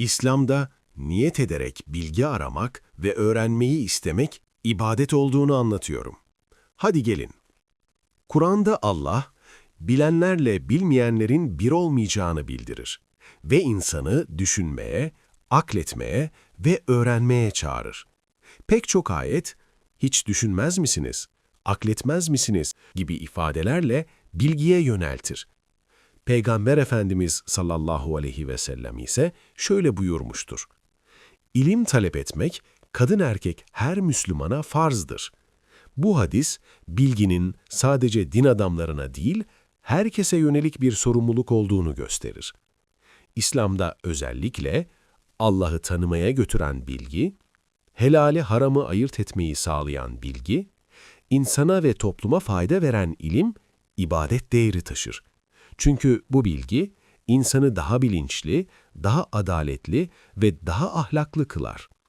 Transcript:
İslam'da niyet ederek bilgi aramak ve öğrenmeyi istemek ibadet olduğunu anlatıyorum. Hadi gelin. Kur'an'da Allah, bilenlerle bilmeyenlerin bir olmayacağını bildirir ve insanı düşünmeye, akletmeye ve öğrenmeye çağırır. Pek çok ayet, hiç düşünmez misiniz, akletmez misiniz gibi ifadelerle bilgiye yöneltir. Peygamber Efendimiz sallallahu aleyhi ve sellem ise şöyle buyurmuştur. İlim talep etmek, kadın erkek her Müslümana farzdır. Bu hadis, bilginin sadece din adamlarına değil, herkese yönelik bir sorumluluk olduğunu gösterir. İslam'da özellikle Allah'ı tanımaya götüren bilgi, helali haramı ayırt etmeyi sağlayan bilgi, insana ve topluma fayda veren ilim, ibadet değeri taşır. Çünkü bu bilgi, insanı daha bilinçli, daha adaletli ve daha ahlaklı kılar.